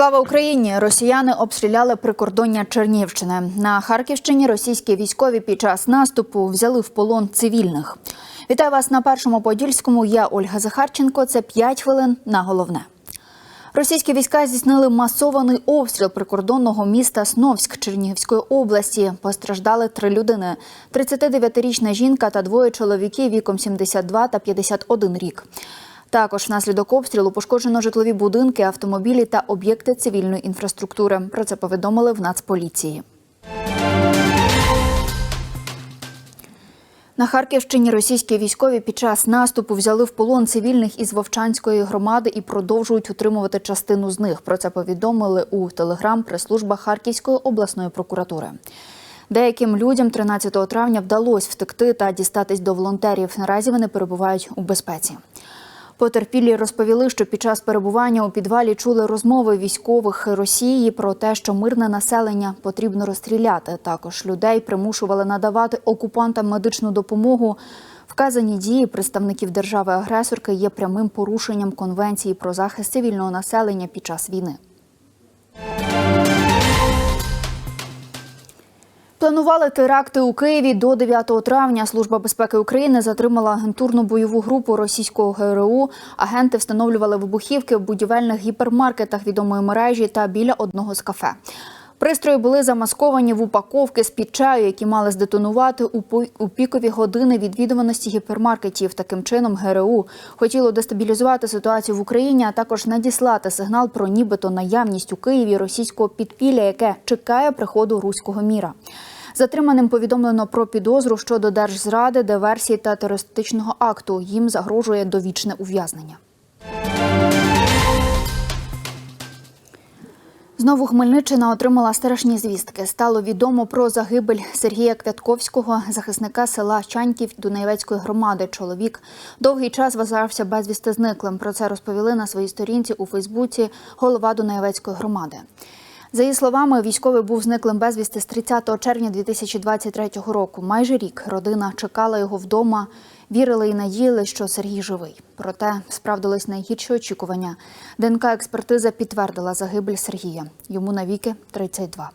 Слава Україні! Росіяни обстріляли прикордоння Чернівщини. На Харківщині російські військові під час наступу взяли в полон цивільних. Вітаю вас на першому подільському. Я Ольга Захарченко. Це 5 хвилин на головне. Російські війська здійснили масований обстріл прикордонного міста Сновськ Чернігівської області. Постраждали три людини: – 39-річна жінка та двоє чоловіків віком 72 та 51 рік. Також внаслідок обстрілу пошкоджено житлові будинки, автомобілі та об'єкти цивільної інфраструктури. Про це повідомили в Нацполіції. На Харківщині російські військові під час наступу взяли в полон цивільних із Вовчанської громади і продовжують утримувати частину з них. Про це повідомили у телеграм прес-служба Харківської обласної прокуратури. Деяким людям 13 травня вдалося втекти та дістатись до волонтерів. Наразі вони перебувають у безпеці. Потерпілі розповіли, що під час перебування у підвалі чули розмови військових Росії про те, що мирне населення потрібно розстріляти. Також людей примушували надавати окупантам медичну допомогу. Вказані дії представників держави-агресорки є прямим порушенням конвенції про захист цивільного населення під час війни. Планували теракти у Києві до 9 травня. Служба безпеки України затримала агентурну бойову групу російського ГРУ. Агенти встановлювали вибухівки в будівельних гіпермаркетах відомої мережі та біля одного з кафе. Пристрої були замасковані в упаковки з під чаю, які мали здетонувати у пікові години відвідуваності гіпермаркетів. Таким чином, ГРУ хотіло дестабілізувати ситуацію в Україні, а також надіслати сигнал про нібито наявність у Києві російського підпілля, яке чекає приходу руського міра. Затриманим повідомлено про підозру щодо держзради, диверсії та терористичного акту. Їм загрожує довічне ув'язнення. Знову Хмельниччина отримала страшні звістки. Стало відомо про загибель Сергія Квятковського, захисника села Чаньків Дунаєвецької громади. Чоловік довгий час вважався безвісти зниклим. Про це розповіли на своїй сторінці у Фейсбуці голова Дунаєвецької громади. За її словами, військовий був зниклим безвісти з 30 червня 2023 року. Майже рік родина чекала його вдома, вірили і надіяли, що Сергій живий. Проте справдились найгірші очікування. ДНК експертиза підтвердила загибель Сергія. Йому навіки 32.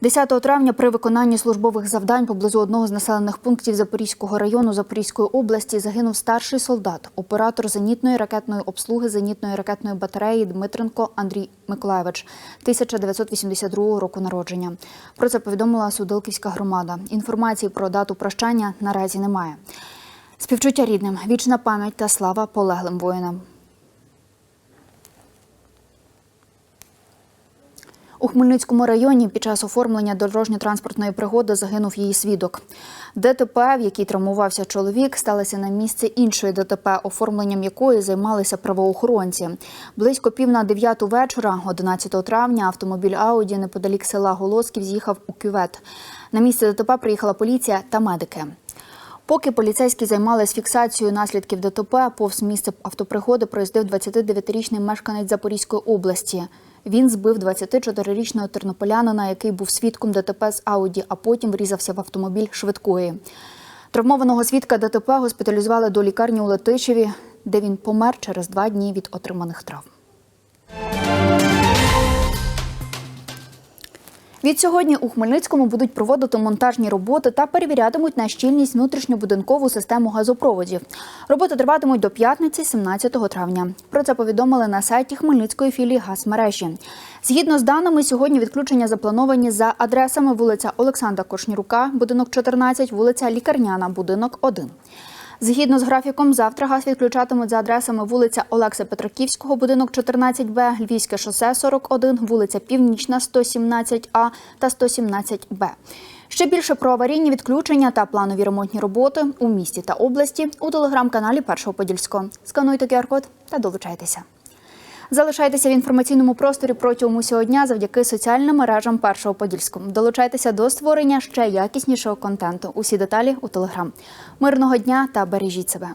10 травня при виконанні службових завдань поблизу одного з населених пунктів Запорізького району Запорізької області загинув старший солдат, оператор зенітної ракетної обслуги зенітної ракетної батареї Дмитренко Андрій Миколаєвич, 1982 року народження. Про це повідомила Судилківська громада. Інформації про дату прощання наразі немає. Співчуття рідним, вічна пам'ять та слава полеглим воїнам. У Хмельницькому районі під час оформлення дорожньо-транспортної пригоди загинув її свідок. ДТП, в якій травмувався чоловік, сталося на місці іншої ДТП, оформленням якої займалися правоохоронці. Близько пів на дев'яту вечора, 11 травня, автомобіль Ауді неподалік села Голосків з'їхав у кювет. На місце ДТП приїхала поліція та медики. Поки поліцейські займалися фіксацією наслідків ДТП, повз місце автопригоди проїздив 29-річний мешканець Запорізької області. Він збив 24-річного тернополянина, який був свідком ДТП з Ауді, а потім врізався в автомобіль швидкої. Травмованого свідка ДТП госпіталізували до лікарні у Летичеві, де він помер через два дні від отриманих травм. Від сьогодні у Хмельницькому будуть проводити монтажні роботи та перевірятимуть на щільність внутрішньобудинкову систему газопроводів. Роботи триватимуть до п'ятниці, 17 травня. Про це повідомили на сайті Хмельницької філії газмережі. Згідно з даними, сьогодні відключення заплановані за адресами вулиця Олександра Кошнірука, будинок 14, вулиця Лікарняна, будинок 1. Згідно з графіком, завтра газ відключатимуть за адресами вулиця Олекса Петраківського, будинок 14Б, Львівське шосе 41, вулиця Північна 117А та 117Б. Ще більше про аварійні відключення та планові ремонтні роботи у місті та області у телеграм-каналі Першого Подільського. Скануйте QR-код та долучайтеся. Залишайтеся в інформаційному просторі протягом усього дня завдяки соціальним мережам Першого Подільського. Долучайтеся до створення ще якіснішого контенту. Усі деталі у телеграм. Мирного дня та бережіть себе.